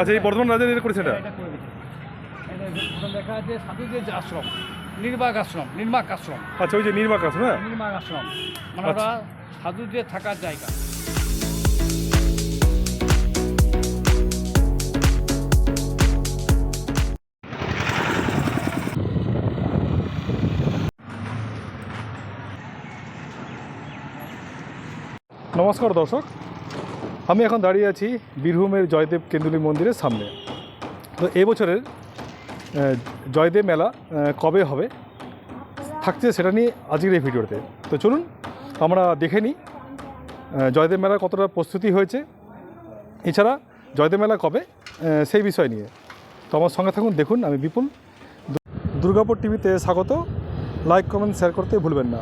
আচ্ছা এই বর্ধমান রাজা এটা করেছে এটা? লেখা আছে সাধুদের যে আশ্রম নির্বাক আশ্রম নির্মাক আশ্রম। আচ্ছা ওই যে নির্মাক আছে না নির্মাক আশ্রম। মানে আচ্ছা। ওরা সাধুদের থাকার জায়গা। নমস্কার দর্শক। আমি এখন দাঁড়িয়ে আছি বীরভূমের জয়দেব কেন্দুলি মন্দিরের সামনে। তো এবছরের জয়দেব মেলা কবে হবে? থাকছে সেটা নিয়ে আজকের এই ভিডিওতে। তো চলুন, আমরা দেখে নিই জয়দেব মেলার কতটা প্রস্তুতি হয়েছে। এছাড়া জয়দেব মেলা কবে? সেই বিষয় নিয়ে। তো আমার সঙ্গে থাকুন, দেখুন, আমি বিপুল। দুর্গাপুর টিভিতে স্বাগত। লাইক কমেন্ট শেয়ার করতে ভুলবেন না।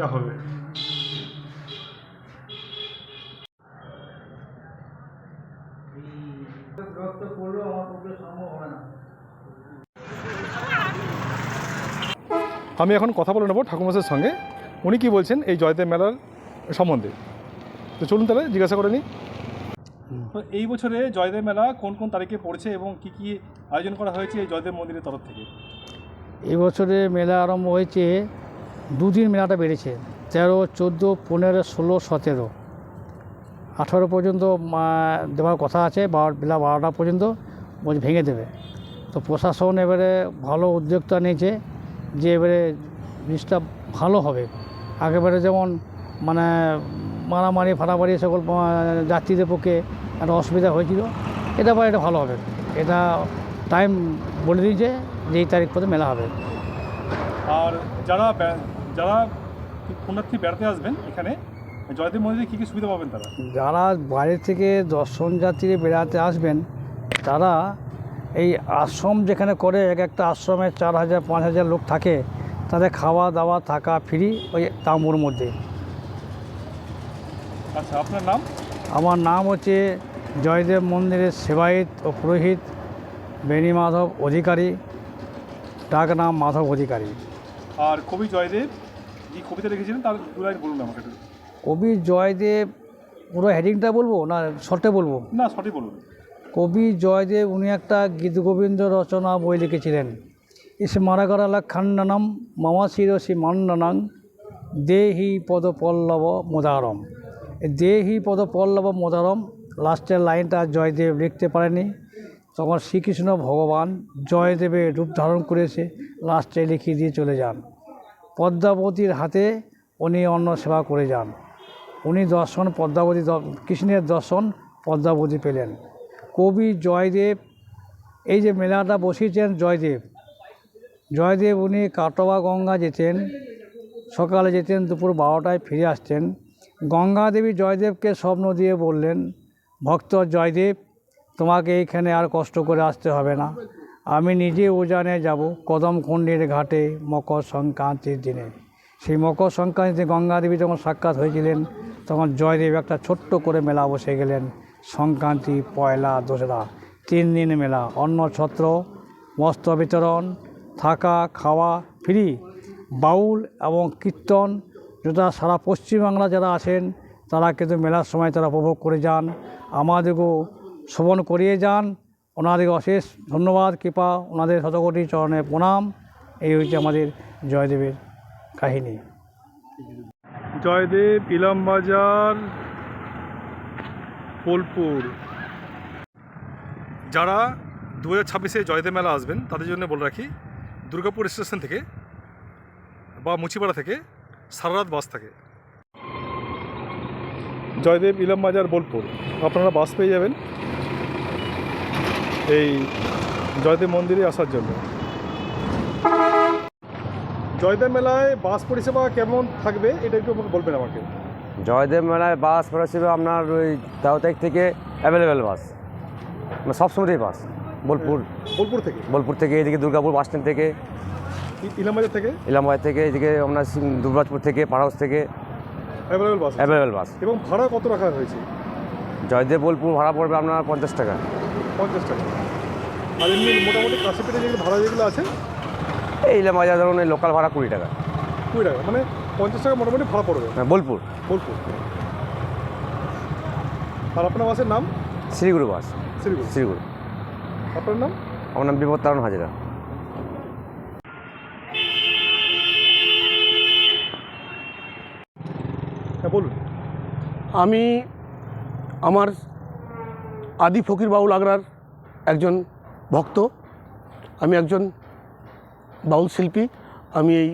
এটা হবে। আমি এখন কথা বলে নেব ঠাকুরমশাইয়ের সঙ্গে। উনি কি বলছেন এই জয়দেব মেলার সম্বন্ধে? তো চলুন তাহলে জিজ্ঞাসা করে নিই। তো এই বছরে জয়দেব মেলা কোন কোন তারিখে পড়ছে এবং কি কি আয়োজন করা হয়েছে এই জয়দেব মন্দিরের তরফ থেকে? এই বছরে মেলা আরম্ভ হয়েছে দুদিন মেলাটা বেড়েছে, তেরো, চোদ্দ, পনেরো, ষোলো, সতেরো। আঠারো পর্যন্ত দেওয়ার কথা আছে, বারো, বেলা বারোটা পর্যন্ত বলছে ভেঙে দেবে। তো প্রশাসন এবারে ভালো উদ্যোক্তা নিয়েছে যে এবারে জিনিসটা ভালো হবে। আগেবারে যেমন মানে মারামারি ফাটামারি সকল যাত্রীদের পক্ষে একটা অসুবিধা হয়েছিল, এটা আবার এটা ভালো হবে। এটা টাইম বলে দিয়েছে যে এই তারিখ পর্যন্ত মেলা হবে। আর যারা যারা পুণ্যার্থী বেড়াতে আসবেন এখানে জয়দেব মন্দিরে কী কী সুবিধা পাবেন তারা? যারা বাইরে থেকে দর্শন যাত্রী বেড়াতে আসবেন তারা এই আশ্রম যেখানে করে এক একটা আশ্রমে চার হাজার পাঁচ হাজার লোক থাকে তাদের খাওয়া দাওয়া থাকা ফ্রি ওই তাম্বুর মধ্যে। আচ্ছা আপনার নাম? আমার নাম হচ্ছে জয়দেব মন্দিরের সেবায়িত ও পুরোহিত বেণী মাধব অধিকারী। ডাক নাম মাধব অধিকারী। আর কবি জয়দেব যে কবিতা লিখেছিলেন তার দু লাইন বলুন আমাকে একটু। কবি জয়দেব পুরো হেডিংটা বলব না শর্টে বলব? না সঠিক বলুন। কবি জয়দেব উনি একটা গীতগোবিন্দ রচনা বই লিখেছিলেন। ইস মারাগরালা খান্ডনম মামা শিরসি মান্ডনাং দেহি পদ পল্লব মোদারম। দেহি পদ পল্লব মোদারম লাস্টের লাইনটা জয়দেব লিখতে পারেনি। তখন শ্রীকৃষ্ণ ভগবান জয়দেবের রূপ ধারণ করেছে লাস্টে লিখিয়ে দিয়ে চলে যান। পদ্মাবতীর হাতে উনি অন্ন সেবা করে যান। উনি দর্শন পদ্মাবতী কৃষ্ণের দর্শন পদ্মাবতী পেলেন। কবি জয়দেব, এই যে মেলাটা বসিয়েছেন জয়দেব জয়দেব উনি কাটোয়া গঙ্গা যেতেন, সকালে যেতেন, দুপুর বারোটায় ফিরে আসতেন। গঙ্গা দেবী জয়দেবকে স্বপ্ন দিয়ে বললেন, ভক্ত জয়দেব তোমাকে এইখানে আর কষ্ট করে আসতে হবে না। আমি নিজে উজানে যাব কদমকুণ্ডির ঘাটে মকর সংক্রান্তির দিনে। সেই মকর সংক্রান্তিতে গঙ্গা দেবী যখন সাক্ষাৎ হয়েছিলেন, তখন জয়দেব একটা ছোট্ট করে মেলা বসে গেলেন। সংক্রান্তি, পয়লা, দোসরা, তিন দিন মেলা, অন্ন ছত্র, বস্ত্র বিতরণ, থাকা, খাওয়া, ফ্রি, বাউল এবং কীর্তন। যেটা সারা পশ্চিমবাংলা যারা আছেন তারা কিন্তু মেলার সময় তারা উপভোগ করে যান। আমাদেরকেও শ্রবণ করিয়ে যান। ওনাদের অশেষ ধন্যবাদ, কৃপা, ওনাদের শতকোটি চরণে প্রণাম। এই হচ্ছে আমাদের জয়দেবের কাহিনী। জয়দেব ইলামবাজার বোলপুর। যারা দু হাজার ছাব্বিশে জয়দেব মেলা আসবেন, তাদের জন্য বলে রাখি, দুর্গাপুর স্টেশন থেকে বা মুচিপাড়া থেকে সারা রাত বাস থাকে। জয়দেব ইলামবাজার বোলপুর। আপনারা বাস পেয়ে যাবেন এই জয়দেব মন্দিরে আসার জন্য। জয়দেব মেলায় বাস পরিষেবা কেমন থাকবে? এটা একটু বলবেন আমাকে। জয়দেব মেলায় বাস পরিষেবা আপনার ওই তেরো তারিখ থেকে অ্যাভেলেবেল বাস। মানে সব সময়তেই বাস বোলপুর। বোলপুর থেকে? বোলপুর থেকে এদিকে দুর্গাপুর বাস স্ট্যান্ড থেকে। ইলামবাজার থেকে? ইলামবাজার থেকে এদিকে আপনার দুবরাজপুর থেকে পাড়াউস থেকে। অ্যাভেলেবেল বাস। অ্যাভেলেবেল বাস এবং ভাড়া কত রাখা হয়েছে? জয়দেব বোলপুর ভাড়া পড়বে আপনার পঞ্চাশ টাকা। পঞ্চাশ টাকা। আর এমনি মোটামুটি কাছে পেটে যেগুলো ভাড়া যেগুলো আছে? এই ইলামবাজার ধরুন এই লোকাল ভাড়া কুড়ি টাকা। কুড়ি টাকা মানে পঞ্চাশ টাকা মোটামুটি ভাড়া পড়বে। হ্যাঁ, বোলপুর। বোলপুর। আর আপনার বাসের নাম? শ্রীগুরু বাস। শ্রীগুড়ি শ্রীগুরু। আপনার নাম? আমার নাম বিপদ তারণ হাজিরা হ্যাঁ বলুন আমি আমার আদি ফকির বাউল আগ্রার একজন ভক্ত। আমি একজন বাউল শিল্পী। আমি এই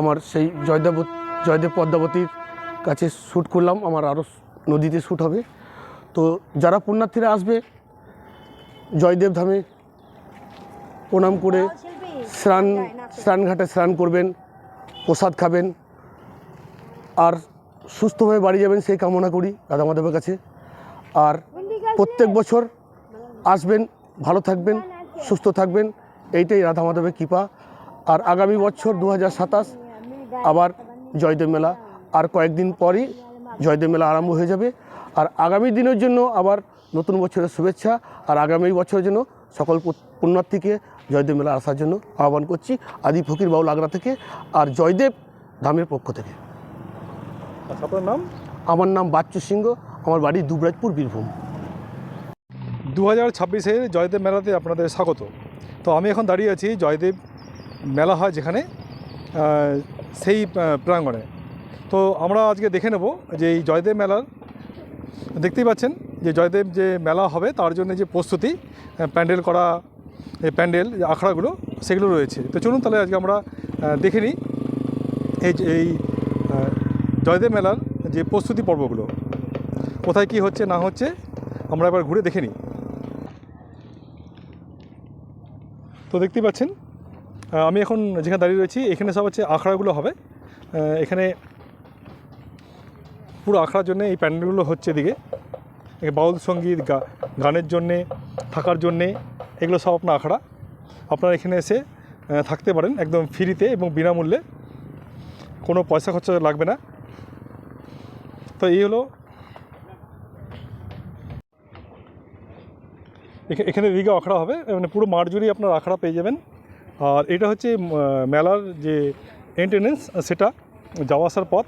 আমার সেই জয়দেব জয়দেব পদ্মাবতীর কাছে শ্যুট করলাম। আমার আরও নদীতে শ্যুট হবে। তো যারা পুণ্যার্থীরা আসবে জয়দেব ধামে প্রণাম করে স্নান স্নানঘাটে স্নান করবেন প্রসাদ খাবেন। আর সুস্থভাবে বাড়ি যাবেন সেই কামনা করি রাধা মাধবের কাছে। আর প্রত্যেক বছর আসবেন, ভালো থাকবেন, সুস্থ থাকবেন, এইটাই রাধা মাধবের কৃপা। আর আগামী বছর দু আবার জয়দেব মেলা। আর কয়েকদিন পরই জয়দেব মেলা আরম্ভ হয়ে যাবে। আর আগামী দিনের জন্য আবার নতুন বছরের শুভেচ্ছা। আর আগামী বছরের জন্য সকল পুণ্যার্থীকে জয়দেব মেলা আসার জন্য আহ্বান করছি। আদি ফকির বাউল আগ্রা থেকে। আর জয়দেব ধামের পক্ষ থেকে। আপনার নাম? আমার নাম বাচ্চু সিংহ আমার বাড়ি দুবরাজপুর বীরভূম। দু হাজার ছাব্বিশের জয়দেব মেলাতে আপনাদের স্বাগত। তো আমি এখন দাঁড়িয়ে আছি জয়দেব মেলা হয় যেখানে সেই প্রাঙ্গণে। তো আমরা আজকে দেখে নেব যে এই জয়দেব মেলার দেখতেই পাচ্ছেন যে জয়দেব যে মেলা হবে তার জন্য যে প্রস্তুতি প্যান্ডেল করা এই প্যান্ডেল যে আখড়াগুলো সেগুলো রয়েছে। তো চলুন তাহলে আজকে আমরা দেখে নিই। এই যে- এই আহ, জয়দেব মেলার যে প্রস্তুতি পর্বগুলো, কোথায় কি হচ্ছে, না হচ্ছে, আমরা এবার ঘুরে দেখে নিই। তো দেখতেই পাচ্ছেন আমি এখন যেখানে দাঁড়িয়ে রয়েছি, এখানে সব হচ্ছে আখড়াগুলো হবে। এখানে পুরো আখড়ার জন্য এই প্যান্ডেলগুলো হচ্ছে এদিকে। বাউল সংগীত গানের জন্যে, থাকার জন্যে, এগুলো সব আপনার আখড়া। আপনারা এখানে এসে থাকতে পারেন একদম ফ্রিতে এবং বিনামূল্যে। কোনো পয়সা খরচা লাগবে না। তো এই হলো। এখা- এখানে দিকে আখড়া হবে মানে পুরো মাঠ আপনার আখড়া পেয়ে যাবেন। আর এটা হচ্ছে মেলার যে এন্টেনেন্স সেটা যাওয়া আসার পথ।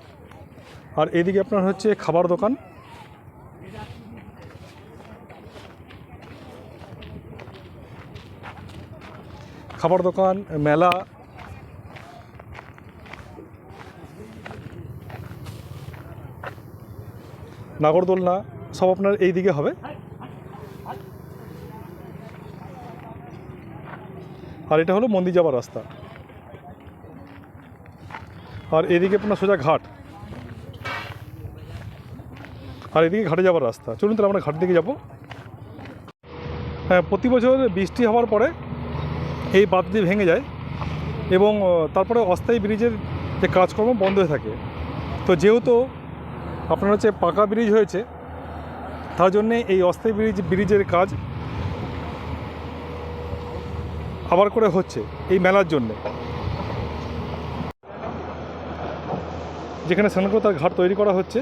আর এদিকে আপনার হচ্ছে খাবার দোকান। খাবার দোকান, মেলা নাগরদোলনা সব আপনার এই দিকে হবে। আর এটা হলো মন্দির যাওয়ার রাস্তা। আর এদিকে আপনার সোজা ঘাট। আর এদিকে ঘাটে যাওয়ার রাস্তা। চলুন তাহলে আমরা ঘাটের দিকে যাব। হ্যাঁ প্রতি বছর বৃষ্টি হওয়ার পরে এই বাঁধটি ভেঙে যায় এবং তারপরে অস্থায়ী ব্রিজের যে কাজকর্ম বন্ধ হয়ে থাকে। তো যেহেতু আপনার হচ্ছে পাকা ব্রিজ হয়েছে। তার জন্যে এই অস্থায়ী ব্রিজ ব্রিজের কাজ আবার করে হচ্ছে এই মেলার জন্যে। যেখানে স্নানকতার ঘাট তৈরি করা হচ্ছে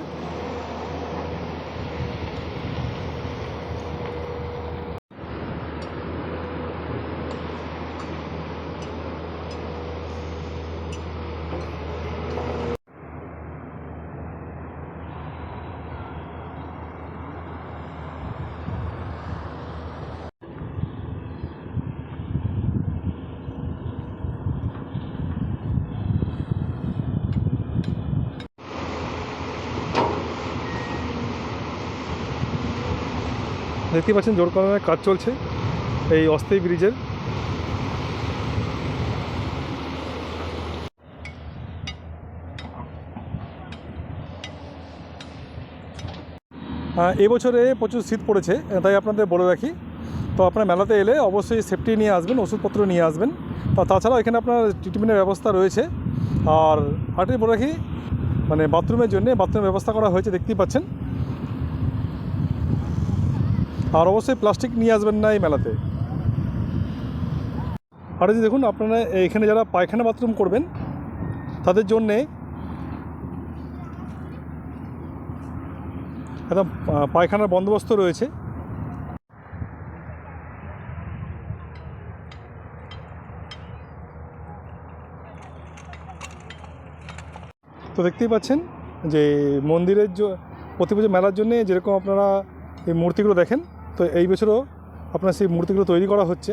দেখতে পাচ্ছেন জোর কদমে কাজ চলছে এই অস্থায়ী ব্রিজের। এবছরে প্রচুর শীত পড়েছে, তাই আপনাদের বলে রাখি। তো আপনার মেলাতে এলে অবশ্যই সেফটি নিয়ে আসবেন, ওষুধপত্র নিয়ে আসবেন। তাছাড়াও এখানে আপনার ট্রিটমেন্টের ব্যবস্থা রয়েছে। আর আরেকটি বলে রাখি মানে বাথরুমের জন্য বাথরুমের ব্যবস্থা করা হয়েছে, দেখতেই পাচ্ছেন। আর অবশ্যই প্লাস্টিক নিয়ে আসবেন না এই মেলাতে। আর যে দেখুন, আপনারা এখানে যারা পায়খানা বাথরুম করবেন, তাদের জন্যে একদম পায়খানার বন্দোবস্ত রয়েছে। তো দেখতেই পাচ্ছেন যে মন্দিরের প্রতি বছর মেলার জন্য যেরকম আপনারা এই মূর্তিগুলো দেখেন তো এই বছরও আপনার সেই মূর্তিগুলো তৈরি করা হচ্ছে।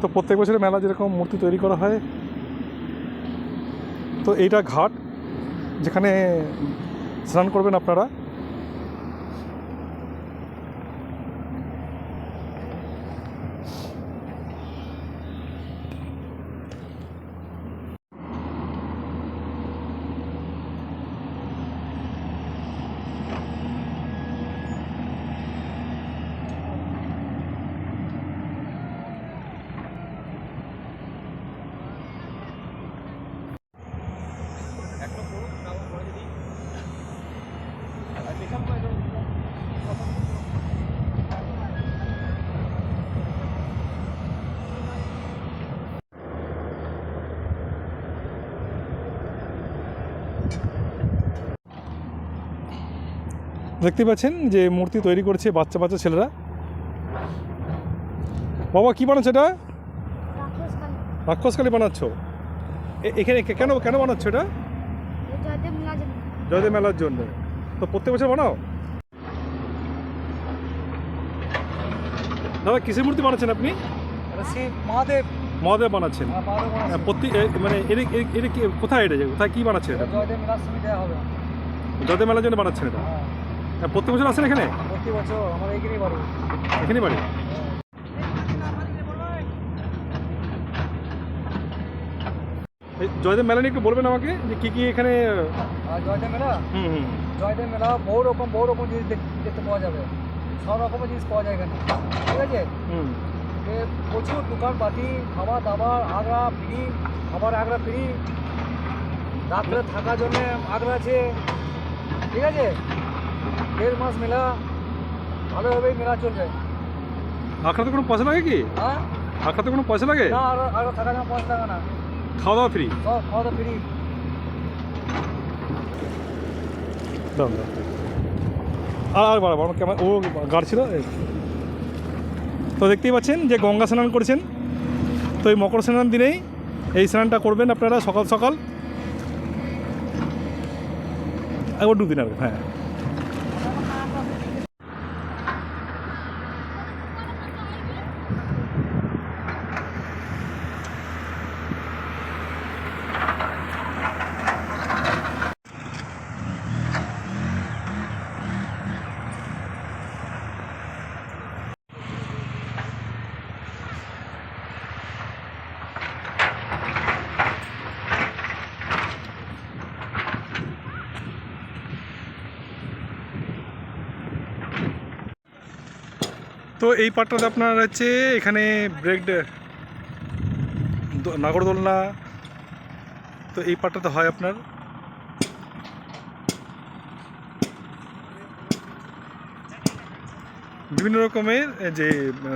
তো প্রত্যেক বছরে মেলা যেরকম মূর্তি তৈরি করা হয়, তো এইটা ঘাট, যেখানে স্নান করবেন আপনারা। দেখতে পাচ্ছেন যে মূর্তি তৈরি করছে বাচ্চা বাচ্চা ছেলেরা। বাবা কি বানাচ্ছ এটা? রাক্ষসকালী বানাচ্ছ? এখানে কেন কেন বানাচ্ছ এটা? জয়দেব মেলার জন্য। তো প্রত্যেক বছর বানাও? দাদা কিসের মূর্তি বানাচ্ছেন আপনি? মহাদেব। মহাদেব বানাচ্ছেন। হ্যাঁ, প্রতি মানে কোথায় এটা? কোথায় কি বানাচ্ছেন এটা? জয়দেব মেলার জয়দেব জন্য বানাচ্ছেন এটা? হ্যাঁ, প্রত্যেক বছর আসেন এখানে? প্রতি বছর আমার এইখানেই বাড়ি। এখানে বাড়ি? জয়দেব মেলা নিয়ে একটু বলবেন আমাকে যে কী কী এখানে জয়দেব মেলা? হুম হুম। জয়দেব মেলা বহু রকম বহু রকম জিনিস দেখ- দেখতে পাওয়া যাবে। সব রকমের জিনিস পাওয়া যায় এখানে। ঠিক আছে? হুম। প্রচুর দোকানপাটি খাবার দাবার আগ্রা ফ্রি খাবার আগ্রা ফ্রি। রাত্রে থাকার জন্য আগ্রা আছে। ঠিক আছে? দেড় মাস মেলা ভালোভাবেই মেলা চলবে আখড়াতে কোনো পয়সা লাগে কি? হ্যাঁ? আখড়াতে কোনো পয়সা লাগে? না আরও আরও থাকার জন্য পয়সা টাকা না। খাওয়া দাওয়া ফ্রি খাওয়া দাওয়া ফ্রি দাম দাম আর আর বাড়াবো আমার কেমন ও গাড় ছিল তো দেখতেই পাচ্ছেন যে গঙ্গা স্নান করেছেন। তো এই মকর স্নান দিনেই এই স্নানটা করবেন আপনারা সকাল সকাল। একবার দুদিন আর হ্যাঁ। তো এই পার্টটাতে আপনার হচ্ছে এখানে ব্রেক নাগরদোলনা। তো এই পার্টটাতে হয় আপনার। বিভিন্ন রকমের যে,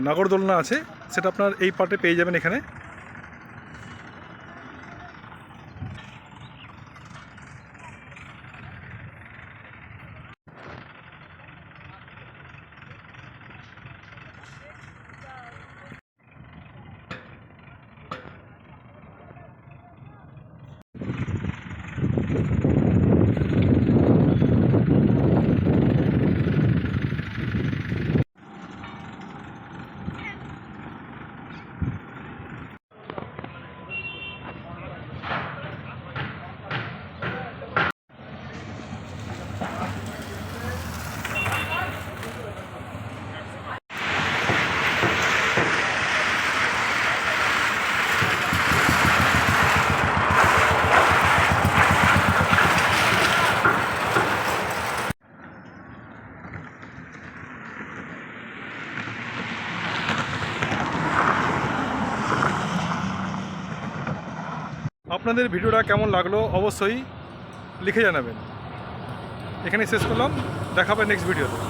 নাগরদোলনা আছে, সেটা আপনার এই পার্টে পেয়ে যাবেন এখানে। আপনাদের ভিডিওটা কেমন লাগল অবশ্যই লিখে জানাবেন। এখানে শেষ করলাম। দেখাবে নেক্সট ভিডিওতে